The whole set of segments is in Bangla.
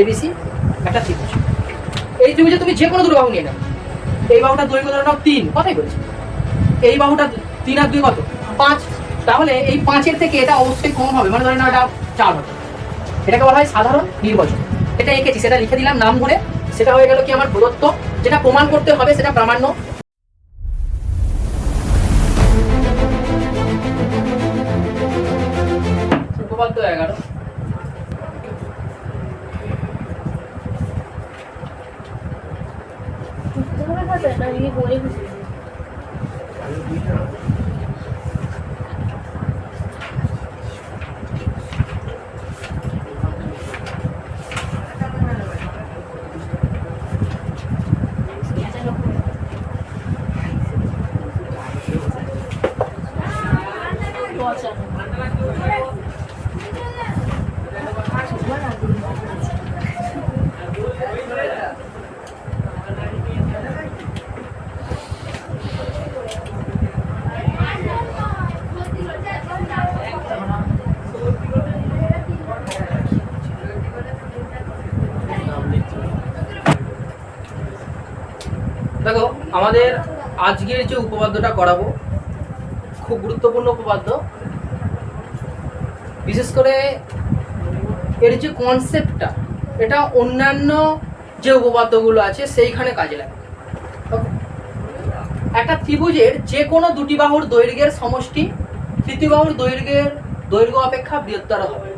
এবিসি একটা ত্রিভুজ এই ত্রিভুজে তুমি যে কোনো দুটো বাহু নিয়ে নাও। এই বাহুটা দৈর্ঘ্য ধরে নাও তিন, কথাই বলছি। এই বাহুটা তিন আর দুই কত? পাঁচ। তাহলে এই পাঁচের থেকে এটা অবশ্যই কম হবে। মানে ধরে নাও এটা চার হবে। এটাকে বলা হয় সাধারণ নির্বাচন। এটা এঁকেছি, সেটা লিখে দিলাম নাম ধরে সেটা হয়ে গেল কি আমার দূরত্ব যেটা প্রমাণ করতে হবে, সেটা প্রামাণ্য। উপপাদ্য এগারো দেখো আমাদের আজকের যে উপপাদ্যটা করাবো, খুব গুরুত্বপূর্ণ উপপাদ্য। বিশেষ করে এর যে কনসেপ্টটা এটা অন্যান্য যে উপপাদ্যগুলো আছে, সেইখানে কাজে লাগে। একটা ত্রিভুজের যে কোনো দুটি বাহুর দৈর্ঘ্যের সমষ্টি, তৃতীয় বাহুর দৈর্ঘ্যের দৈর্ঘ্য অপেক্ষা বৃহত্তর হবে।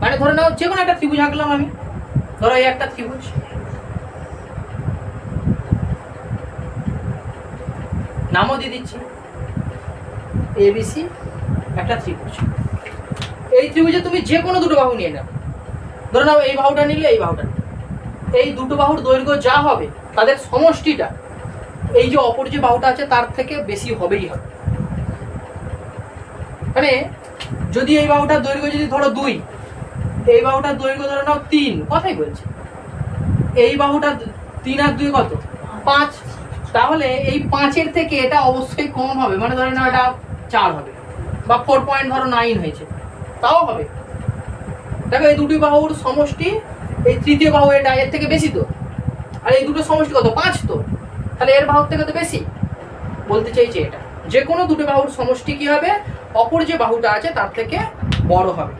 মানে ধরে নাও, যে কোনো একটা ত্রিভুজ আঁকলাম আমি। ধরো এই একটা ত্রিভুজ। নামও দিয়ে দিচ্ছি। এবিসি একটা ত্রিভুজ। এই ত্রিভুজে তুমি যে কোনো দুটো বাহু নিয়ে নাও। ধরে নাও, এই বাহুটা নিলে এই বাহুটা এই দুটো বাহুর দৈর্ঘ্য যা হবে, তাদের সমষ্টিটা, এই যে অপর যে বাহুটা আছে, তার থেকে বেশি হবেই হবে। মানে যদি এই বাহুটার দৈর্ঘ্য যদি ধরো দুই, এই বাহুটার দৈর্ঘ্য ধরে নাও তিন, কথাই বলছি। এই বাহুটা তিন আর দুই কত? পাঁচ। তাহলে এই পাঁচের থেকে এটা অবশ্যই কম হবে। মানে ধরে নাও এটা চার হবে। বা ফোর পয়েন্ট ধরো নাইন হয়েছে। তাও হবে। দেখো এই দুটি বাহুর সমষ্টি, এই তৃতীয় বাহু এটা এর থেকে বেশি তো। আর এই দুটো সমষ্টি কত? পাঁচ তো। তাহলে এর বাহুর থেকে তো বেশি। বলতে চাইছি এটা। যে কোনো দুটো বাহুর সমষ্টি কি হবে? অপর যে বাহুটা আছে তার থেকে বড় হবে।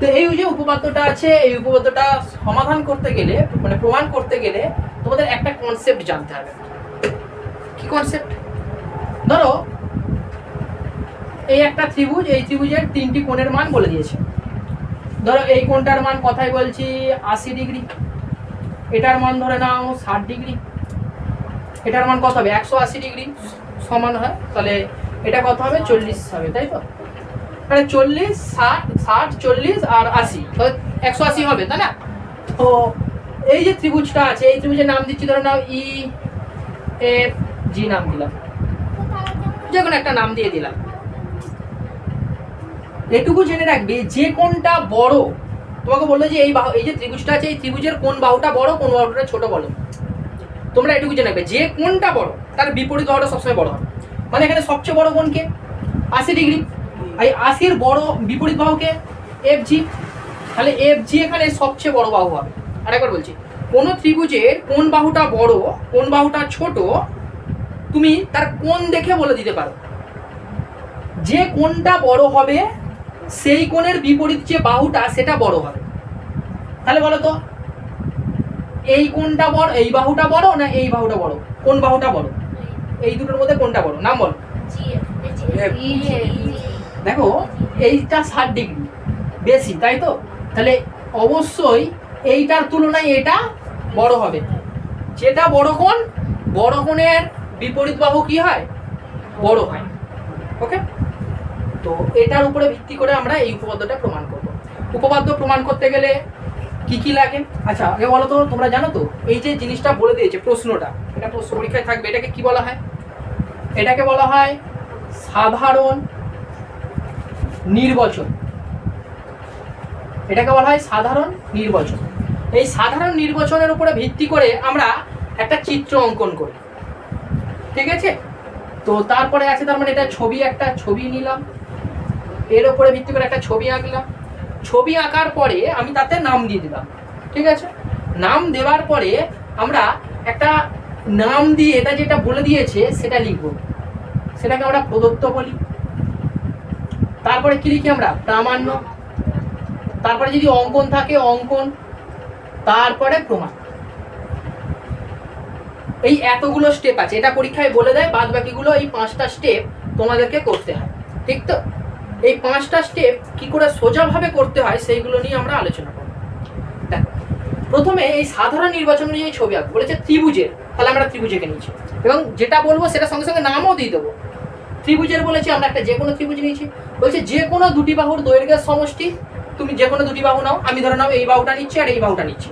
তো এই যে উপপাদ্যটা আছে, এই উপপাদ্যটা সমাধান করতে গেলে মানে প্রমাণ করতে গেলে তোমাদের একটা কনসেপ্ট জানতে হবে। কি কনসেপ্ট ধরো, এই একটা ত্রিভুজ, এই ত্রিভুজের তিনটি কোণের মান বলে দিয়েছে। ধরো, এই কোণটার মান কথাই বলছি, আশি ডিগ্রি। এটার মান ধরে নাও ষাট ডিগ্রি। এটার মান কত হবে? একশো আশি ডিগ্রি সমান হয়, তাহলে এটা কত হবে? চল্লিশ হবে, তাই তো? মানে চল্লিশ, ষাট ষাট, চল্লিশ আর আশি একশো আশি হবে, তাই না? তো এই যে ত্রিভুজটা আছে, এই ত্রিভুজের নাম দিচ্ছি, ধরে নাও ই, এফ জি, নাম দিলাম। যে কোনো একটা নাম দিয়ে দিলাম। এটুকু জেনে রাখবে, যে কোনটা বড়, তোমাকে বলল যে এই বাহু, এই যে ত্রিভুজটা আছে, এই ত্রিভুজের কোন বাহুটা বড়, কোন বাহুটা ছোট বলো। তোমরা এটুকু জেনে রাখবে, যে কোনটা বড়, তার বিপরীত বাহুটা সবসময় বড় হবে মানে এখানে সবচেয়ে বড় কোনকে আশি ডিগ্রি। এই আশির বড় বিপরীত বাহুকে এফ জি তাহলে এফ জি এখানে সবচেয়ে বড় বাহু হবে। আরেকবার বলছি, কোন ত্রিভুজের কোন বাহুটা বড়, কোন বাহুটা ছোট তুমি তার কোন দেখে বলে দিতে পারো। যে কোনটা বড় হবে, সেই কোণের বিপরীত যে বাহুটা, সেটা বড় হবে। তাহলে বলো তো, এই কোনটা বড়, এই বাহুটা বড় না এই বাহুটা বড়? কোন বাহুটা বড়? এই দুটোর মধ্যে কোনটা বড়। নাম বলো। দেখো, এইটা ষাট ডিগ্রি। বেশি, তাই তো? তাহলে অবশ্যই এইটার তুলনায় এটা বড় হবে। যেটা বড় কোণ, বড় কোণের বিপরীত বাহু কি হয়? বড় হয়। ওকে তো এটার উপরে ভিত্তি করে আমরা এই উপপাদ্যটা প্রমাণ করব। উপপাদ্য প্রমাণ করতে গেলে কি কি লাগে? আচ্ছা আগে বলো তো, তোমরা জানো তো, এই যে জিনিসটা বলে দিয়েছে, প্রশ্নটা, এটা প্রশ্ন পরীক্ষায় থাকবে, এটাকে কি বলা হয়? এটাকে বলা হয় সাধারণ নির্বাচন। এটাকে বলা হয় সাধারণ নির্বাচন। এই সাধারণ নির্বাচনের উপরে ভিত্তি করে আমরা একটা চিত্র অঙ্কন করি। ঠিক আছে? তো তারপরে আছে তার মানে এটা ছবি একটা ছবি নিলাম। এর উপরে ভিত্তি করে একটা ছবি আঁকলাম। ছবি আঁকার পরে আমি তাতে নাম দিয়ে দিলাম। ঠিক আছে? নাম দেওয়ার পরে আমরা একটা নাম দিয়ে এটা যেটা বলে দিয়েছে, সেটা লিখব। সেটাকে আমরা প্রদত্ত বলি। তারপরে কি লিখি আমরা? প্রামাণ্য। তারপরে যদি অঙ্কন থাকে, অঙ্কন। তারপরে প্রমাণ। এই এতগুলো স্টেপ আছে। এটা পরীক্ষায় বলে দেয় বাদ বাকিগুলো এই পাঁচটা স্টেপ তোমাদেরকে করতে হয়। ঠিক তো? এই পাঁচটা স্টেপ কি করে সোজাভাবে করতে হয়, সেইগুলো নিয়ে আমরা আলোচনা করব। দেখো, প্রথমে এই সাধারণ নির্বাচন অনুযায়ী ছবি আঁকবো। বলেছে ত্রিভুজের। তাহলে আমরা ত্রিভুজেকে নিয়েছি। এবং যেটা বলব সেটা সঙ্গে সঙ্গে নামও দিয়ে দেবো। ত্রিভুজের বলেছি, আমরা একটা যে কোনো ত্রিভুজ নিয়েছি। বলছে যে কোনো দুটি বাহুর দৈর্ঘ্যের সমষ্টি, তুমি যে কোনো দুটি বাহু নাও। আমি ধরে নাও এই বাহুটা নিচ্ছি আর এই বাহুটা নিচ্ছি।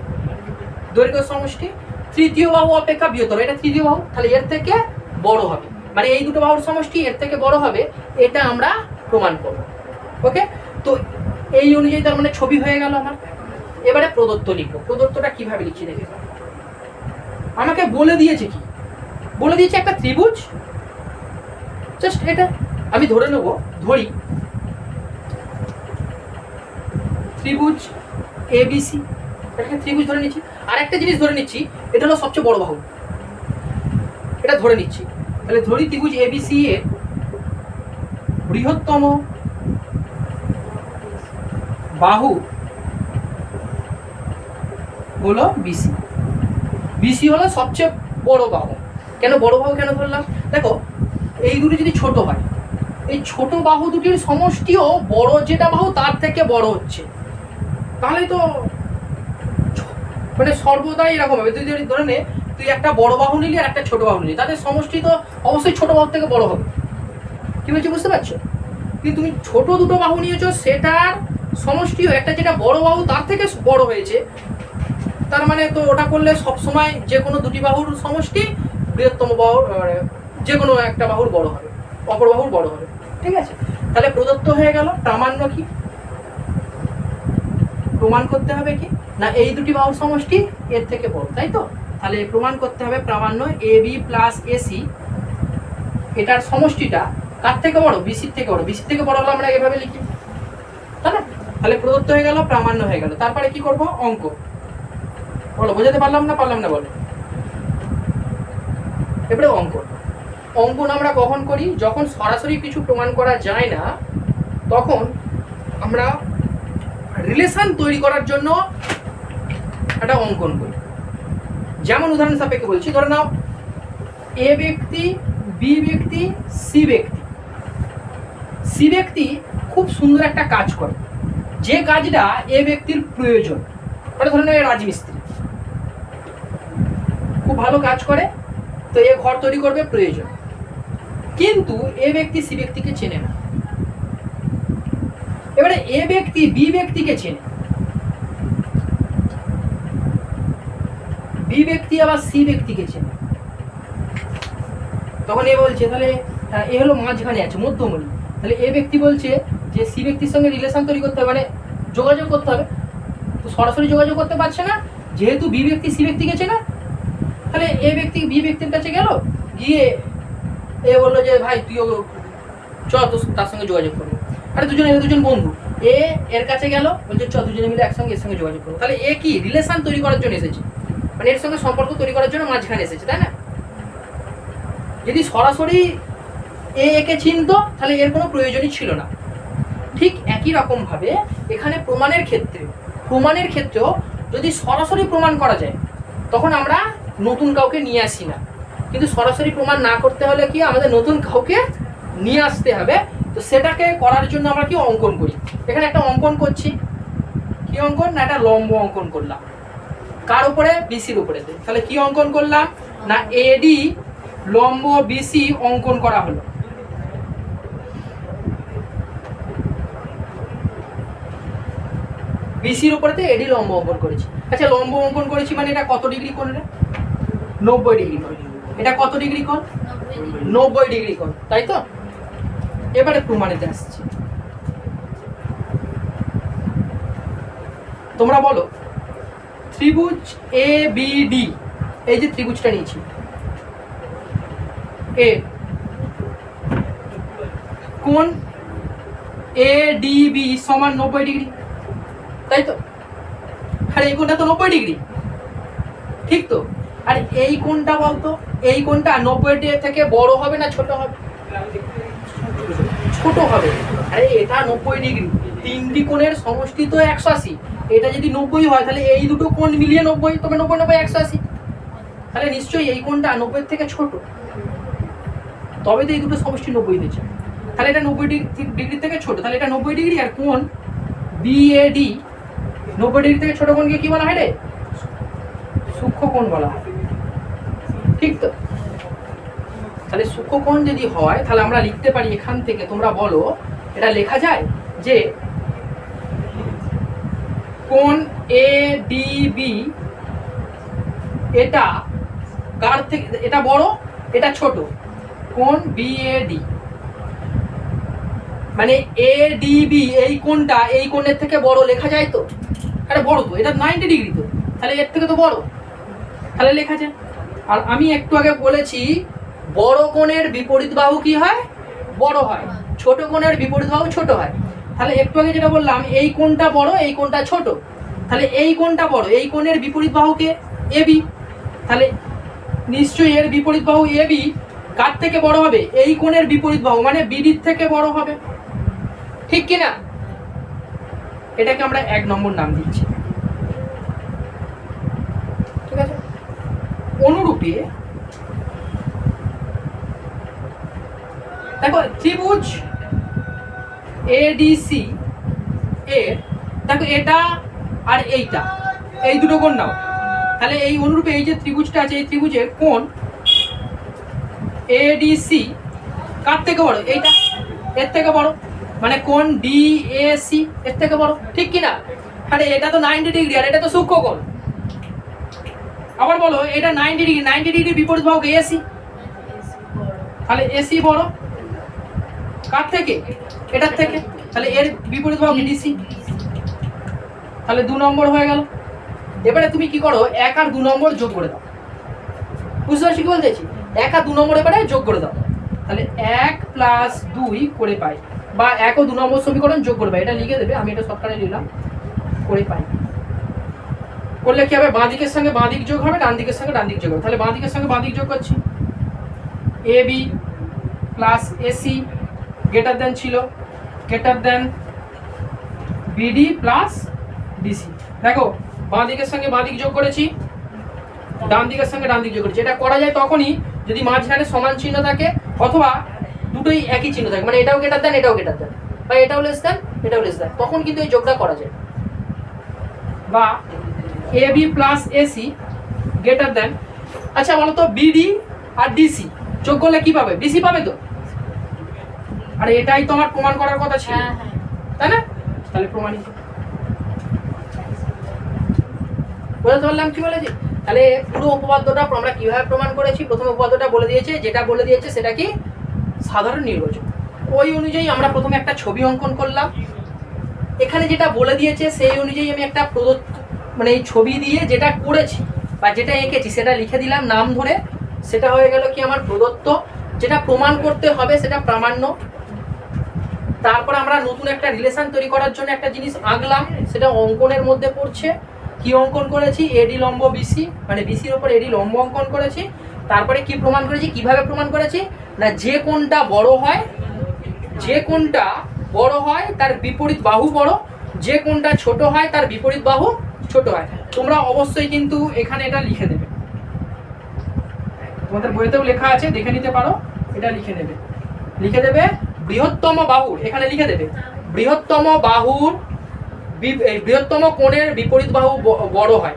দৈর্ঘ্য সমষ্টি তৃতীয় বাহু অপেক্ষা বৃহত্তর। এটা তৃতীয় বাহু, তাহলে এর থেকে বড় হবে। মানে এই দুটো বাহুর সমষ্টি এর থেকে বড় হবে, এটা আমরা প্রমাণ করব। ওকে তো এই অনুযায়ী তার মানে ছবি হয়ে গেল আমার। এবারে প্রদত্ত লিখব। প্রদত্তটা কীভাবে লিখছি দেখে। আমাকে বলে দিয়েছে কি? বলে দিয়েছে একটা ত্রিভুজ। জাস্ট এটা আমি ধরে নেব, ধরি। ত্রিভুজ এবিসি এটাকে ত্রিভুজ ধরে নিচ্ছি আর একটা জিনিস ধরে নিচ্ছি, এটা হলো সবচেয়ে বড় বাহু। এটা ধরে নিচ্ছি। তাহলে ধরি ত্রিভুজ এবিসি এর বৃহত্তম বাহু হলো বিসি বিসি হলো সবচেয়ে বড় বাহু। কেন বড় বাহু কেন ধরলাম? দেখো, এই দুটি যদি ছোট হয়, এই ছোট বাহু দুটির সমষ্টিও বড় যেটা বাহু, তার থেকে বড় হচ্ছে। তাহলে তো মানে সর্বদাই এরকম হবে। তুই যদি ধরে নে, তুই একটা বড় বাহু নিলি আর একটা ছোট বাহু নিলি, তাদের সমষ্টি তো অবশ্যই ছোট বাহু থেকে বড় হবে। কি বলছি বুঝতে পারছ? কিন্তু তুমি ছোট দুটো বাহু নিয়েছো, সেটার সমষ্টিও একটা যেটা বড় বাহু, তার থেকে বড় হয়েছে। তার মানে তো ওটা করলে সব সময় যে কোনো দুটি বাহুর সমষ্টি বৃহত্তম বাহুর মানে যে কোনো একটা বাহুর বড় হবে, অপর বাহুর বড় হবে। ঠিক আছে? তাহলে প্রদত্ত হয়ে গেল, প্রামাণ্য কি? প্রমাণ করতে হবে কি? না, এই দুটি বাহুর সমষ্টি এর থেকে বড়, তাই তো? তাহলে প্রমাণ করতে হবে প্রামাণ্য এ বি প্লাস এসি এটার সমষ্টিটা কার থেকে বড়? বিসির থেকে বড়। বিসির থেকে বড় হলে আমরা এভাবে লিখি। তাই না তাহলে প্রদত্ত হয়ে গেল, প্রামাণ্য হয়ে গেল। তারপরে কি করব? অঙ্ক। বলো, বোঝাতে পারলাম না? পারলাম না, বলো। এবারে অঙ্ক। অঙ্কন আমরা কখন করি? যখন সরাসরি কিছু প্রমাণ করা যায় না, তখন আমরা রিলেশন তৈরি করার জন্য একটা অঙ্কন করি। যেমন উদাহরণ সাপেক্ষে বলছি, ধরে নাও, এ ব্যক্তি, বি ব্যক্তি, সি ব্যক্তি। সি ব্যক্তি খুব সুন্দর একটা কাজ করে। যে কাজটা এ ব্যক্তির প্রয়োজন। মানে ধরে এ রাজমিস্ত্রি। খুব ভালো কাজ করে, তো এ ঘর তৈরি করবে, প্রয়োজন। কিন্তু এ ব্যক্তি সি ব্যক্তিকে চেনে না। এবারে এ ব্যক্তি, বি ব্যক্তিকে চেনে। বি ব্যক্তি আবার সি ব্যক্তিকে চেনে। তখন এ বলছে, তাহলে এ হলো মাঝখানে আছে, মধ্যমণি। তাহলে এ ব্যক্তি বলছে যে সি ব্যক্তির সঙ্গে রিলেশন তৈরি করতে হবে মানে যোগাযোগ করতে হবে। তো সরাসরি যোগাযোগ করতে পারছে না, যেহেতু বি ব্যক্তি সি ব্যক্তিকে চেনে। তাহলে এ ব্যক্তি বি ব্যক্তির কাছে গেল, গিয়ে এ বলল যে, ভাই, তুইও চ, তার সঙ্গে যোগাযোগ করব। আরে দুজন, এরা দুজন বন্ধু। এ এর কাছে গেল, বলছে, চ, দুজনে মিলে একসঙ্গে, এর সঙ্গে যোগাযোগ করব। তাহলে এ কি রিলেশন তৈরি করার জন্য এসেছে? মানে এর সঙ্গে সম্পর্ক তৈরি করার জন্য মাঝখানে এসেছে, তাই না? যদি সরাসরি এ একে চিনতো তাহলে এর কোনো প্রয়োজনই ছিল না। ঠিক একই রকমভাবে এখানে প্রমাণের ক্ষেত্রে, প্রমাণের ক্ষেত্রেও যদি সরাসরি প্রমাণ করা যায়, তখন আমরা নতুন কাউকে নিয়ে আসি না। কিন্তু সরাসরি প্রমাণ না করতে হলে কি আমাদের নতুন কাউকে নিয়ে আসতে হবে? তো সেটাকে করার জন্য আমরা কি অঙ্কন করি? এখানে একটা অঙ্কন করছি। কি অঙ্কন? না, একটা লম্ব অঙ্কন করলাম। কার উপরে? বিসির উপরে। তাহলে কি অঙ্কন করলাম? না এডি লম্ব বিসি অঙ্কন করা হলো। বিসির উপরেতে এডি লম্ব অঙ্কন করেছি। আচ্ছা লম্ব অঙ্কন করেছি মানে এটা কত ডিগ্রি কোণ রে নব্বই ডিগ্রি কোণ। এটা কত ডিগ্রি কোণ? নব্বই ডিগ্রি কোণ, তাই তো? এবারে প্রমাণেতে আসছি। তোমরা বলো। ত্রিভুজ এ বি ডি এই যে ত্রিভুজটা নিয়েছি। এ কোন এ ডি বি সমান নব্বই ডিগ্রি। তাই তো? আর, এই কোনটা তো নব্বই ডিগ্রি। ঠিক তো? আর এই কোনটা বলতো? এই কোণটা নব্বই থেকে বড় হবে না ছোট হবে? ছোট হবে। আরে, এটা নব্বই ডিগ্রি। তিনটি কোণের সমষ্টি তো একশো আশি। এটা যদি নব্বই হয়, তাহলে এই দুটো কোণ মিলিয়ে নব্বই, তবে নব্বই নব্বই একশো আশি। তাহলে নিশ্চয়ই এই কোণটা নব্বই থেকে ছোট। তবে তো এই দুটো সমষ্টি নব্বই হয়েছে। তাহলে এটা নব্বই ডিগ্রি থেকে ছোট। তাহলে এটা নব্বই ডিগ্রি আর কোণ বিএডি নব্বই ডিগ্রি থেকে ছোট কোণকে কি বলা হয় রে? সূক্ষ্ম কোণ বলা হয়। ঠিক তো? তাহলে সূক্ষ্মকোণ যদি হয়, তাহলে আমরা লিখতে পারি এখান থেকে, তোমরা বলো, এটা লেখা যায় যে কোণ এ ডি বি এটা কার থেকে, এটা বড়, এটা ছোট? কোন বি এ ডি মানে এ এই কোনটা, এই কোণের থেকে বড় লেখা যায় তো? এটা বড় তো, এটা নাইনটি ডিগ্রি তো। তাহলে এর থেকে তো বড়। তাহলে লেখা যায় আর আমি একটু আগে বলেছি, বড় কোণের বিপরীত বাহু কি হয়? বড় হয়। ছোট কোণের বিপরীত বাহু ছোট হয়। তাহলে একটু আগে যেটা বললাম, এই কোণটা বড়, এই কোণটা ছোট। তাহলে এই কোণটা বড়, এই কোণের বিপরীত বাহুকে এবি তাহলে নিশ্চয়ই এর বিপরীত বাহু এবি কার থেকে বড় হবে? এই কোণের বিপরীত বাহু মানে বিডির থেকে বড় হবে। ঠিক কি না এটাকে আমরা এক নম্বর নাম দিচ্ছি। ঠিক আছে? অনুরূপে দেখো, ত্রিভুজ এডিসি এর দেখো এটা আর এইটা। এই দুটো কোণ নাও। তাহলে এই অনুরূপে এই যে ত্রিভুজটা আছে, এই ত্রিভুজের কোণ এডিসি কার থেকে বড়? এইটা। এর থেকে বড়। মানে কোণ ডিএসি এর থেকে বড়। ঠিক কি না? আরে এটা তো নাইনটি ডিগ্রি আর এটা তো সূক্ষ্ম কোণ। আবার বলো, এটা নাইনটি ডিগ্রি নাইনটি ডিগ্রি বিপরীত ভাগ এসি তাহলে এসি বড়। কার থেকে? এটার থেকে? তাহলে এর বিপরীত ভাগ ডিসি তাহলে দু নম্বর হয়ে গেল। এবারে তুমি কি করো? এক আর দু নম্বর যোগ করে দাও। বুঝতে পারছি কি বলতে চাইছি? এক আর দু নম্বর এবারে যোগ করে দাও। তাহলে এক প্লাস দুই করে পাই। বা এক ও দু নম্বর সমীকরণ যোগ করে পাই। এটা লিখে দেবে, আমি এটা সবখানে নিলাম করে পাই। করলে কি হবে? বাঁ দিকের সঙ্গে বাঁ দিক যোগ হবে, ডান দিকের সঙ্গে ডান দিক যোগ হবে। তাহলে বাঁ দিকের সঙ্গে বাঁ দিক যোগ করছি। A B plus AC greater then ছিল। Greater then BD plus DC দেখো, বাঁ দিকের সঙ্গে বাঁ দিক যোগ করেছি, ডান দিকের সঙ্গে ডান দিক যোগ করেছি। এটা করা যায় তখনই যদি মাঝখানে সমান চিহ্ন থাকে, অথবা দুটোই একই চিহ্ন থাকে। মানে এটাও গেটার দেন এটাও গেটার দেন বা এটাও লেস দেন এটাও লেস দেন তখন কিন্তু এই যোগটা করা যায়। বা A B plus AC greater than আচ্ছা বলো তো বিডি আর ডিসি যোগ করলে কি পাবে? ডিসি পাবে তো? আর এটাই তোমার প্রমাণ করার কথা ছিল। হ্যাঁ হ্যাঁ। তাই না? তাহলে প্রমাণিত বুঝতে পারলাম কি বলেছি? তাহলে পুরো উপপাদ্যটা আমরা কীভাবে প্রমাণ করেছি? প্রথম উপপাদ্যটা বলে দিয়েছে যেটা বলে দিয়েছে সেটা কি? সাধারণ নির্বাচন। ওই অনুযায়ী আমরা প্রথমে একটা ছবি অঙ্কন করলাম। এখানে যেটা বলে দিয়েছে সেই অনুযায়ী আমি একটা প্রদত্ত মানে এই ছবি দিয়ে যেটা করেছি বা যেটা এঁকেছি সেটা লিখে দিলাম নাম ধরে। সেটা হয়ে গেল কি আমার প্রদত্ত। যেটা প্রমাণ করতে হবে সেটা প্রামাণ্য। তারপর আমরা নতুন একটা রিলেশন তৈরি করার জন্য একটা জিনিস আঁকলাম, সেটা অঙ্কনের মধ্যে পড়ছে। কি অঙ্কন করেছি? এডি লম্ব বিসি মানে বিসির ওপর এডি লম্ব অঙ্কন করেছি। তারপরে কি প্রমাণ করেছি? কীভাবে প্রমাণ করেছি? না, যে কোনটা বড় হয়, যে কোনটা বড় হয়, তার বিপরীত বাহু বড়। যে কোনটা ছোট হয়, তার বিপরীত বাহু ছোট হয়। তোমরা অবশ্যই কিন্তু এখানে এটা লিখে দেবে। তোমাদের বইতেও লেখা আছে, দেখে নিতে পারো, এটা লিখে নেবে। লিখে দেবে বৃহত্তম বাহুর, এখানে লিখে দেবে। বৃহত্তম বাহুর বৃহত্তম কোণের বিপরীত বাহু বড় হয়।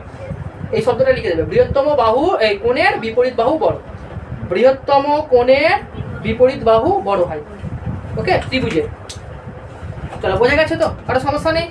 এই শব্দটা লিখে দেবে। বৃহত্তম বাহু এই কোণের বিপরীত বাহু বড়। বৃহত্তম কোণের বিপরীত বাহু বড় হয়। ওকে? ত্রিভুজের। চলো, বোঝা গেছে তো? কারও সমস্যা নেই?